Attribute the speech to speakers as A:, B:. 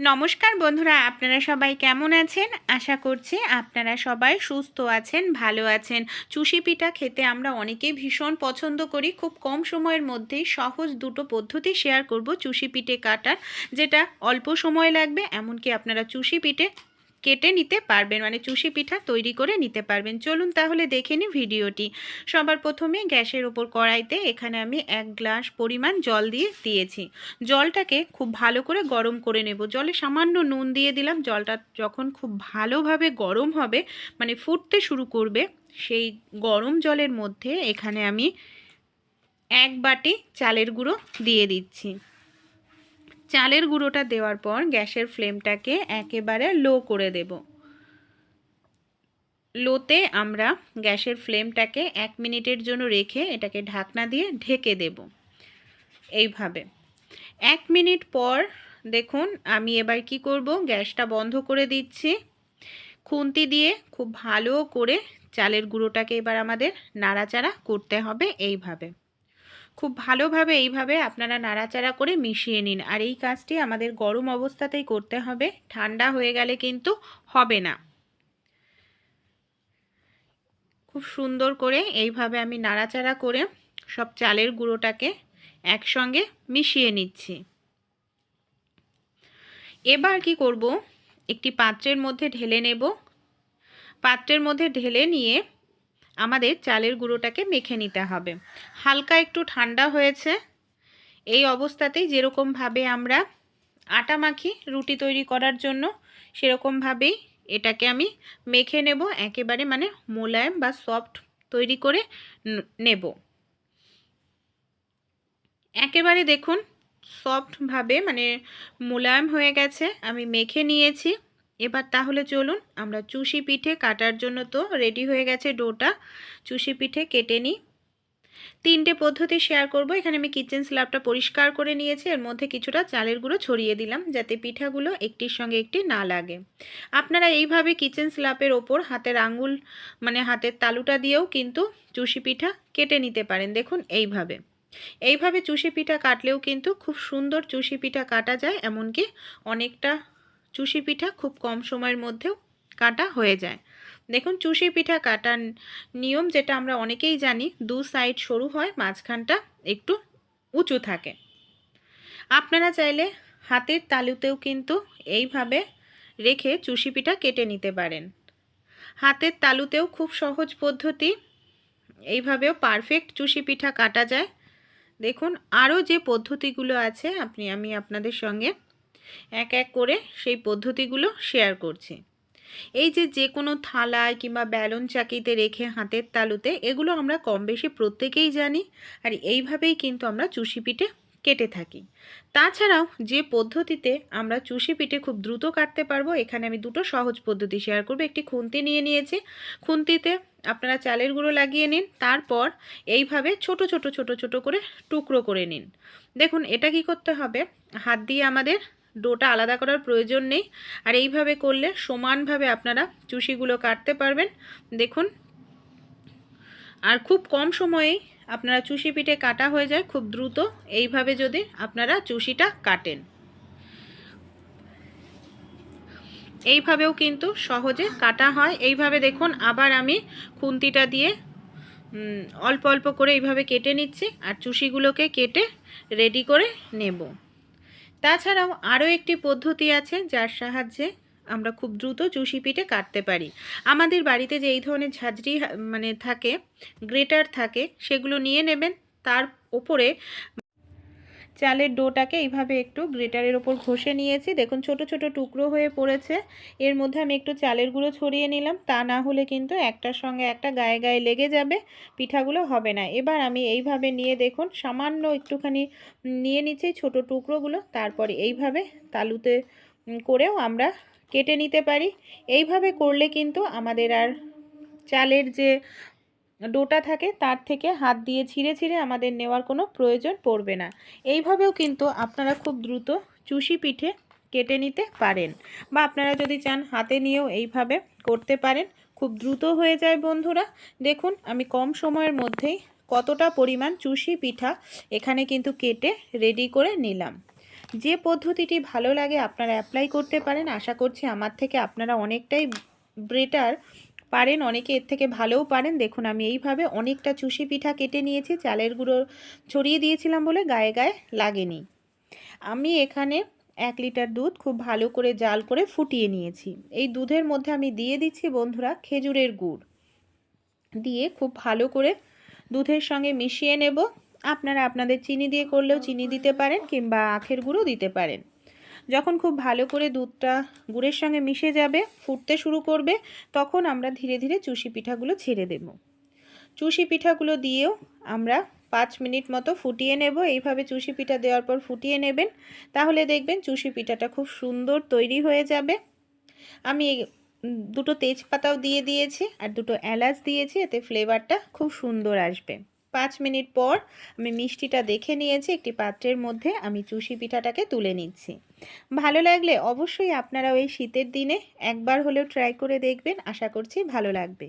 A: নমস্কার বন্ধুরা, আপনারা সবাই কেমন আছেন? আশা করছি আপনারা সবাই সুস্থ আছেন, ভালো আছেন। চুষি পিঠা খেতে আমরা অনেকেই ভীষণ পছন্দ করি। খুব কম সময়ের মধ্যেই সহজ দুটো পদ্ধতি শেয়ার করব চুষি পিঠে কাটার, যেটা অল্প সময় লাগবে, এমনকি আপনারা চুষি পিঠে কেটে নিতে পারবেন মানে চুষি পিঠা তৈরি করে নিতে পারবেন। চলুন তাহলে দেখে নিই ভিডিওটি। সবার প্রথমে গ্যাসের ওপর কড়াইতে এখানে আমি এক গ্লাস পরিমাণ জল দিয়ে দিয়েছি। জলটাকে খুব ভালো করে গরম করে নেব। জলে সামান্য নুন দিয়ে দিলাম। জলটা যখন খুব ভালোভাবে গরম হবে মানে ফুটতে শুরু করবে, সেই গরম জলের মধ্যে এখানে আমি এক বাটি চালের গুঁড়ো দিয়ে দিচ্ছি। চালের গুঁড়োটা দেওয়ার পর গ্যাসের ফ্লেমটাকে একেবারে লো করে দেব। লোতে আমরা গ্যাসের ফ্লেমটাকে এক মিনিটের জন্য রেখে এটাকে ঢাকনা দিয়ে ঢেকে দেব। এইভাবে। এক মিনিট পর দেখুন আমি এবার কি করব, গ্যাসটা বন্ধ করে দিচ্ছি। খুন্তি দিয়ে খুব ভালো করে চালের গুঁড়োটাকে এবার আমাদের নাড়াচাড়া করতে হবে এইভাবে। খুব ভালোভাবে এইভাবে আপনারা নাড়াচাড়া করে মিশিয়ে নিন। আর এই কাজটি আমাদের গরম অবস্থাতেই করতে হবে। ঠান্ডা হয়ে গেলে কিন্তু হবে না। খুব সুন্দর করে এইভাবে আমি নাড়াচাড়া করে সব চালের গুঁড়োটাকে একসঙ্গে মিশিয়ে নিচ্ছি। এবার কি করব? একটি পাত্রের মধ্যে ঢেলে নেব। পাত্রের মধ্যে ঢেলে নিয়ে আমাদের চালের গুঁড়োটাকে মেখে নিতে হবে। হালকা একটু ঠান্ডা হয়েছে। এই অবস্থাতেই যেরকমভাবে আমরা আটা মাখি রুটি তৈরি করার জন্য, সেরকমভাবেই এটাকে আমি মেখে নেব, একেবারে মানে মোলায়েম বা সফট তৈরি করে নেব। একেবারে দেখুন, সফটভাবে মানে মোলায়েম হয়ে গেছে, আমি মেখে নিয়েছি। এবার তাহলে চলুন আমরা চুষি পিঠে কাটার জন্য তো রেডি হয়ে গেছে ডোটা। চুষি পিঠে কেটে নিই। তিনটে পদ্ধতি শেয়ার করব। এখানে আমি কিচেন স্ল্যাবটা পরিষ্কার করে নিয়েছি। এর মধ্যে কিছুটা চালের গুঁড়ো ছড়িয়ে দিলাম যাতে পিঠাগুলো একটির সঙ্গে একটি না লাগে। আপনারা এইভাবে কিচেন স্ল্যাবের ওপর হাতের আঙ্গুল মানে হাতের তালুটা দিয়েও কিন্তু চুষি পিঠা কেটে নিতে পারেন। দেখুন এইভাবে। এইভাবে চুষি পিঠা কাটলেও কিন্তু খুব সুন্দর চুষি পিঠা কাটা যায়, এমনকি অনেকটা চুষি পিঠা খুব কম সময়ের মধ্যেও কাটা হয়ে যায়। দেখুন, চুষি পিঠা কাটার নিয়ম যেটা আমরা অনেকেই জানি, দু সাইড সরু হয়, মাঝখানটা একটু উঁচু থাকে। আপনারা চাইলে হাতের তালুতেও কিন্তু এইভাবে রেখে চুষি পিঠা কেটে নিতে পারেন। হাতের তালুতেও খুব সহজ পদ্ধতি, এইভাবেও পারফেক্ট চুষি পিঠা কাটা যায়। দেখুন, আরও যে পদ্ধতিগুলো আছে, আপনি, আমি আপনাদের সঙ্গে এক এক করে সেই পদ্ধতিগুলো শেয়ার করছি। এই যে যে কোনো থালায় কিংবা ব্যালন চাকিতে রেখে হাতের তালুতে এগুলো আমরা কম বেশি প্রত্যেকেই জানি আর এইভাবেই কিন্তু আমরা চুষি পিঠে কেটে থাকি। তাছাড়াও যে পদ্ধতিতে আমরা চুষি পিঠে খুব দ্রুত কাটতে পারব, এখানে আমি দুটো সহজ পদ্ধতি শেয়ার করব। একটি খুন্তি নিয়ে নিয়েছি। খুন্তিতে আপনারা চালের গুঁড়ো লাগিয়ে নিন, তারপর এইভাবে ছোট ছোট ছোট ছোট করে টুকরো করে নিন। দেখুন, এটা কি করতে হবে? হাত দিয়ে আমাদের ডোটা আলাদা করার প্রয়োজন নেই। আর এইভাবে করলে সমানভাবে আপনারা চুষিগুলো কাটতে পারবেন। দেখুন। আর খুব কম সময়েই আপনারা চুষি পিঠে কাটা হয়ে যায় খুব দ্রুত। এইভাবে যদি আপনারা চুষিটা কাটেন। এইভাবেও কিন্তু সহজে কাটা হয়। এইভাবে দেখুন, আবার আমি খুন্তিটা দিয়ে অল্প অল্প করে এইভাবে কেটে নিচ্ছি। আর চুষিগুলোকে কেটে রেডি করে নেব। তাছাড়াও আরও একটি পদ্ধতি আছে যার সাহায্যে আমরা খুব দ্রুত চুষি পিঠে কাটতে পারি। আমাদের বাড়িতে যে এই ধরনের ঝাঁঝরি মানে থাকে, গ্রেটার থাকে, সেগুলো নিয়ে নেবেন। তার ওপরে চালের ডোটাকে এইভাবে একটু গ্রেটারের ওপর ঘষে নিয়েছি। দেখুন, ছোট ছোট টুকরো হয়ে পড়েছে। এর মধ্যে আমি একটু চালের গুঁড়ো ছড়িয়ে নিলাম। তা না হলে কিন্তু একটার সঙ্গে একটা গায়ে গায়ে লেগে যাবে, পিঠাগুলো হবে না। এবার আমি এইভাবে নিয়ে দেখুন, সামান্য একটুখানি নিয়ে নিচ্ছি ছোট টুকরোগুলো। তারপরে এইভাবে তালুতে করেও আমরা কেটে নিতে পারি। এইভাবে করলে কিন্তু আমাদের আর চালের যে ডোটা থাকে, তার থেকে হাত দিয়ে ছিঁড়ে ছিঁড়ে আমাদের নেওয়ার কোনো প্রয়োজন পড়বে না। এইভাবেও কিন্তু আপনারা খুব দ্রুত চুষি পিঠে কেটে নিতে পারেন বা আপনারা যদি চান হাতে নিয়েও এইভাবে করতে পারেন। খুব দ্রুত হয়ে যায় বন্ধুরা। দেখুন, আমি কম সময়ের মধ্যেই কতটা পরিমাণ চুষি পিঠা এখানে কিন্তু কেটে রেডি করে নিলাম। যে পদ্ধতিটি ভালো লাগে আপনারা অ্যাপ্লাই করতে পারেন। আশা করছি আমার থেকে আপনারা অনেকটাই বেটার পারেন, অনেকে এর থেকে ভালোও পারেন। দেখুন, আমি এইভাবে অনেকটা চুষি পিঠা কেটে নিয়েছি, চালের গুঁড়ো ছড়িয়ে দিয়েছিলাম বলে গায়ে গায়ে লাগেনি। আমি এখানে এক লিটার দুধ খুব ভালো করে জাল করে ফুটিয়ে নিয়েছি। এই দুধের মধ্যে আমি দিয়ে দিচ্ছি বন্ধুরা খেজুরের গুড়। দিয়ে খুব ভালো করে দুধের সঙ্গে মিশিয়ে নেব। আপনারা আপনাদের চিনি দিয়ে করলেও চিনি দিতে পারেন কিংবা আখের গুঁড়ো দিতে পারেন। যখন খুব ভালো করে দুধটা গুড়ের সঙ্গে মিশে যাবে, ফুটতে শুরু করবে, তখন আমরা ধীরে ধীরে চুষি পিঠাগুলো ছেড়ে দেব। চুষি পিঠাগুলো দিয়েও আমরা পাঁচ মিনিট মতো ফুটিয়ে নেব। এইভাবে চুষি পিঠা দেওয়ার পর ফুটিয়ে নেবেন, তাহলে দেখবেন চুষি পিঠাটা খুব সুন্দর তৈরি হয়ে যাবে। আমি দুটো তেজপাতাও দিয়ে দিয়েছি আর দুটো এলাচ দিয়েছি, এতে ফ্লেভারটা খুব সুন্দর আসবে। পাঁচ মিনিট পর আমি মিষ্টিটা দেখে নিয়েছি, একটি পাত্রের মধ্যে আমি চুষি পিঠাটাকে তুলে নিচ্ছি। ভালো লাগলে অবশ্যই আপনারা ওই শীতের দিনে একবার হলেও ট্রাই করে দেখবেন, আশা করছি ভালো লাগবে।